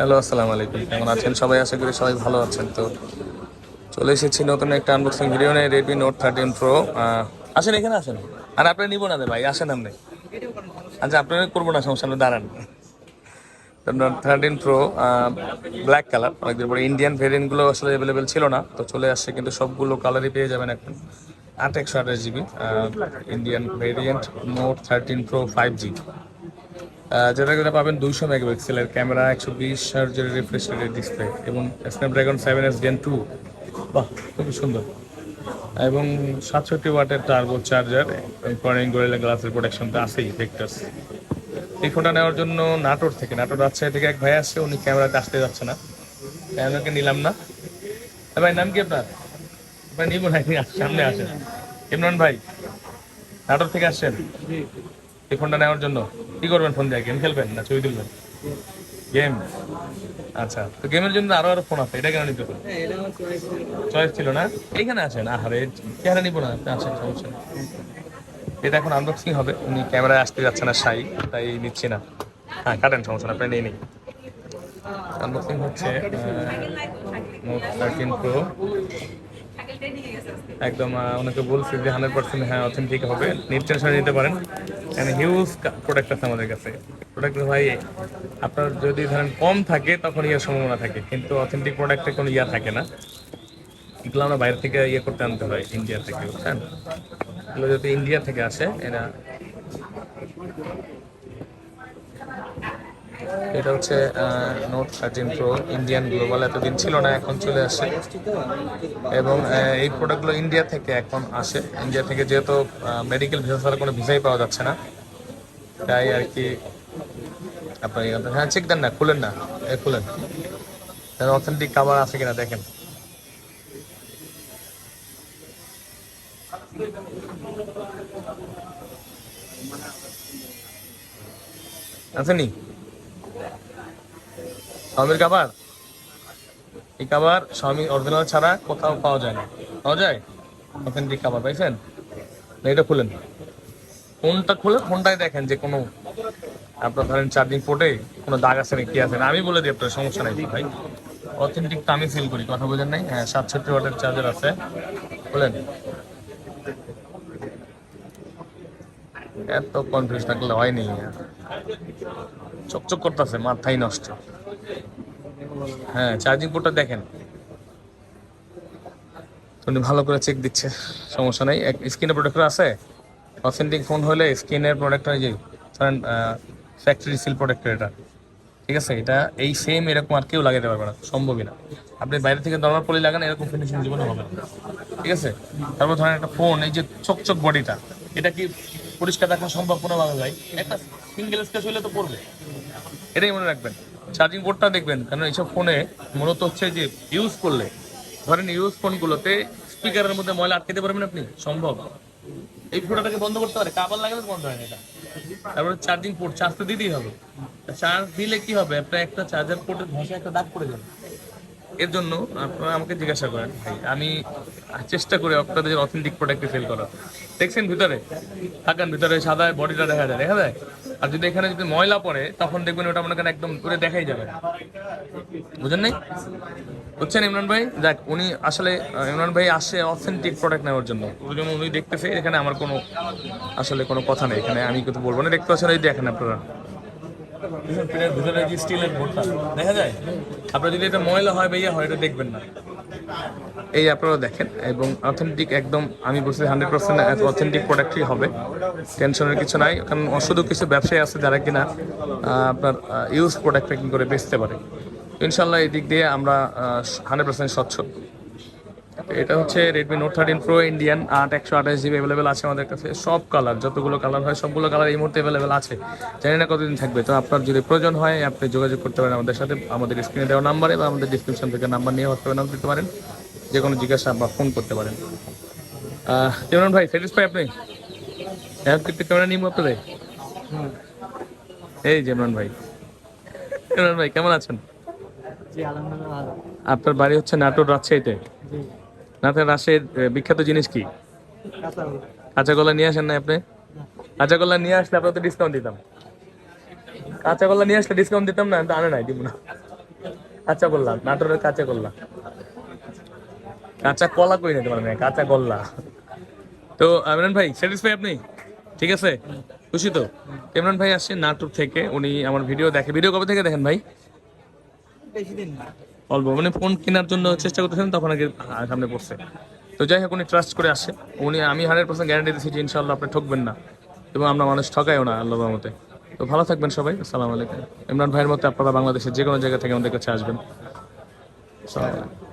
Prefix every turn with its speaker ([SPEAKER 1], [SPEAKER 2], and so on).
[SPEAKER 1] Hello, আসসালামু আলাইকুম। কেমন আছেন সবাই? আশা করি সবাই ভালো আছেন। তো চলে এসেছি নতুন একটা আনবক্সিং ভিডিও নিয়ে রেডমি নোট থার্টিন প্রো আসেন, এখানে আসেন। আর আপনি নিবো না ভাই, আসেন আপনি। আচ্ছা আপনারা করব না, সমস্যা দাঁড়ান। থার্টিন প্রো ব্ল্যাক কালার অনেকদিন পরে ইন্ডিয়ান ভেরিয়েন্টগুলো আসলে অ্যাভেলেবেল ছিল না। তো চলে আসছে, কিন্তু সবগুলো কালারই পেয়ে যাবেন এখন। আট একশো আঠাশ GB Indian variant note thirteen pro five G যেটা যেটা পাবেন দুইশো মেগাপিক্সেলের ক্যামেরা, একশো বিশ হার্জের রিফ্রেশ রেটের ডিসপ্লে এবং Snapdragon seven S gen two বাহ, খুবই সুন্দর। এবং সাতষট্টি ওয়াটের টার্বো চার্জার কর্নিং গরিলা গ্লাসের প্রোটেকশনটা আছেই ভেক্টার্স এই ফোনটা নেওয়ার জন্য নাটোর থেকে নাটোর রাজশাহী থেকে এক ভাই আসছে, উনি ক্যামেরাতে আসতে যাচ্ছে না। আমি নিলাম না। ভাই, নাম কি আপনার? ভাই, নিব না সামনে আসেন। ইমরান ভাই নাটোর থেকে আসছেন? এই ফোনটা নেওয়ার জন্য। কি করবেন ফোন দিয়ে? গেম খেলবেন না ছবি তুলবেন? গেম আচ্ছা তো গেমের জন্য আরও আরও ফোন আছে। এটা কেন নিতে পারেন চয়েস ছিল। না? এইখানে আছেন? আহারে চেহারা নিবো না আপনি আসেন সমস্যা নেই। এটা এখন আনবক্সিং হবে। উনি ক্যামেরায় আসতে যাচ্ছে না সাই তাই নিচ্ছি না। হ্যাঁ কাটেন সমস্যা না আপনি নিয়ে নিন আনবক্সিং হচ্ছে নোট থার্টিন প্রো একদম ওনাকে বলছি যে হান্ড্রেড পার্সেন্ট হ্যাঁ অথেন্টিক হবে। নেট নিতে পারেন। এখানে হিউজ প্রোডাক্ট আছে আমাদের কাছে। প্রোডাক্ট ভাই, আপনার যদি ধরেন কম থাকে, তখন ইয়ার সম্ভাবনা থাকে। কিন্তু অথেন্টিক প্রোডাক্টে কোনো ইয়া থাকে না। এগুলো আমরা বাইরে থেকে ইয়ে করতে আনতে হয় ইন্ডিয়া থেকে, বুঝছেন? এগুলো যদি ইন্ডিয়া থেকে আসে, এরা এটা হচ্ছে note thirteen pro Indian global এতদিন ছিল না, এখন চলে আসে। এবং এই প্রোডাক্টগুলো ইন্ডিয়া থেকে এখন আসে। ইন্ডিয়া থেকে যেহেতু মেডিকেল ভিসা ছাড়া কোনো ভিসাই পাওয়া যাচ্ছে না। তাই আর কি আপনার হ্যাঁ চেক দেন না, খুলেন না। খুলেন। অথেন্টিক কাভার আছে কিনা দেখেন। আছে নি? স্বামীর কাবার এই কাবার স্বামী অরিজিনাল ছাড়া কোথাও পাওয়া যায় না। পাওয়া যায়? অথেন্টিক কাবার পাইছেন? এটা খুলেন। ফোনটা খুলে ফোনটাই দেখেন যে কোনো, আপনার ধরেন চার্জিং পোর্টে কোনো দাগ আছে না কি আছে না, আমি বলে দিই আপনার, সমস্যা নাই, ভাই। অথেন্টিক তো আমি ফিল করি, কথা বোঝেন নাই? হ্যাঁ সাতষট্টি ওয়াটের চার্জার আছে। বলেন এত কনফিউজ থাকলে হয়নি। চকচক করতেছে মাথাই নষ্ট। হ্যাঁ চার্জিং পোর্টটা দেখেন। উনি ভালো করে চেক দিচ্ছে, সমস্যা নেই। স্ক্রিনের প্রোডাক্টর আছে? অথেন্টিক ফোন হলে স্ক্রিনের প্রোডাক্টর যে, ধরেন ফ্যাক্টরি সিল প্রোডাক্টর এটা। ঠিক আছে? এটা এই সেম এরকম আর কেউ লাগাতে পারবে না, সম্ভবই না। আপনি বাইরে থেকে নর্মাল পলি লাগান, এরকম ফিনিশিং জীবনে হবে না। ঠিক আছে? তারপর ধরেন একটা ফোন এই যে চকচক বডিটা, এটা কি পরিষ্কার রাখা সম্ভব কোনোভাবে ভাই? একটা সিঙ্গেল স্কেচ হলে তো পড়বে। এটাই মনে রাখবেন। চার্জিং বোর্ডটা দেখবেন কারণ এইসব ফোনে মূলত হচ্ছে যে ইউজ করলে, ধরেন ইউজ ফোনগুলোতে স্পিকারের মধ্যে ময়লা আটকে দিতে পারবেন আপনি? সম্ভব। এই ফোনটাকে বন্ধ করতে পারে। কাবার লাগালে বন্ধ হয় না এটা। তারপরে চার্জিং পোর্ট চার্জ তো দিতেই হবে। চার্জ দিলে কি হবে? আপনার একটা চার্জার পোর্টের ভাষায় একটা দাগ পড়ে যাবে। এর জন্য আপনারা আমাকে জিজ্ঞাসা করেন আমি চেষ্টা করি আপনাদের অথেন্টিক প্রোডাক্টে সেল করার। দেখছেন ভিতরে? থাকেন ভিতরে সাদা বডিটা দেখা যায় দেখা যায়? আর যদি এখানে যদি ময়লা পড়ে, তখন দেখবেন ওটা করেন একদম করে দেখাই যাবে। বুঝেন নাই? বুঝছেন ইমরান ভাই? দেখ উনি আসলে ইমরান ভাই আসে অথেন্টিক প্রোডাক্ট নেওয়ার জন্য। ওই জন্য উনি দেখতেছে, এখানে আমার কোনো, আসলে কোনো কথা নেই। এখানে আমি কিছু বলব না, দেখতে পাচ্ছেন এই দেখেন আপনারা। পেনের ভিতরে যে স্টিলের বোর্ডটা দেখা যায়? আপনার যদি এটা ময়লা হয় বা ইয়ে হয়, এটা দেখবেন না। এই আপনারা দেখেন, এবং অথেন্টিক একদম, আমি বলছি হান্ড্রেড পার্সেন্ট অথেন্টিক প্রোডাক্টই হবে। টেনশনের কিছু নাই, কারণ শুধু কিছু ব্যবসায়ী আছে যারা কিনা আপনার ইউজ প্রোডাক্ট প্যাকিং করে বেচতে পারে। ইনশাল্লাহ এই দিক দিয়ে আমরা হান্ড্রেড পার্সেন্ট স্বচ্ছ। এটা হচ্ছে Redmi note thirteen pro Indian আট একশো আঠাশ জিবি অ্যাভেলেবেল আছে আমাদের কাছে। সব কালার যতগুলো কালার হয় সবগুলো কালার এই মুহূর্তে অ্যাভেলেবেল আছে। জানি না কতদিন থাকবে তো আপনার যদি প্রয়োজন হয় আপনি যোগাযোগ করতে পারেন আমাদের সাথে। আমাদের স্ক্রিনে দেওয়া নাম্বারে বা আমাদের ডিসক্রিপশন থেকে নাম্বার নিয়ে হোয়াটসঅ্যাপে নাম দিতে পারেন। যে কোনো জিজ্ঞাসা বা ফোন করতে পারেন। ইমরান ভাই স্যাটিসফাই আপনি? হ্যাঁ কিন্তু ক্যামেরা নিব আপনাদের? এই যে ইমরান ভাই। ইমরান ভাই কেমন আছেন? আপনার বাড়ি হচ্ছে নাটোর রাজশাহীতে। নাটোর রাজশাহীর বিখ্যাত জিনিস কি?
[SPEAKER 2] কাঁচা হলুদ।
[SPEAKER 1] নিয়ে আসেন না আপনি? কাঁচা কলা নিয়ে আসলে আপনার তো ডিসকাউন্ট দিতাম। কাঁচা কলা নিয়ে আসলে ডিসকাউন্ট দিতাম না আনে নাই, দিব না। কাঁচা গোল্লা নাটোরের কাঁচা গোল্লা কাঁচা কলা কই নিতে পারেন কাঁচা গোল্লা তো ইমরান ভাই, স্যাটিসফাই আপনি? ঠিক আছে? খুশি তো? ইমরান ভাই আসছে নাটোর থেকে, উনি আমার ভিডিও দেখে। ভিডিও কবে থেকে দেখেন ভাই?
[SPEAKER 2] না
[SPEAKER 1] অল্প মানে ফোন কেনার জন্য চেষ্টা করতেছেন তখন আগে সামনে পড়ছে। তো যাই হোক, উনি ট্রাস্ট করে আসে। উনি, আমি হান্ড্রেড পার্সেন্ট গ্যারান্টি দিচ্ছি যে ইনশাল্লাহ আপনি ঠকবেন না এবং আমরা মানুষ ঠকাইও না আল্লাহ মতে তো ভালো থাকবেন সবাই, আসসালামু আলাইকুম। ইমরান ভাইয়ের মতো আপনারা বাংলাদেশের যে কোনো জায়গা থেকে আমাদের কাছে আসবেন। আসসালামু আলাইকুম।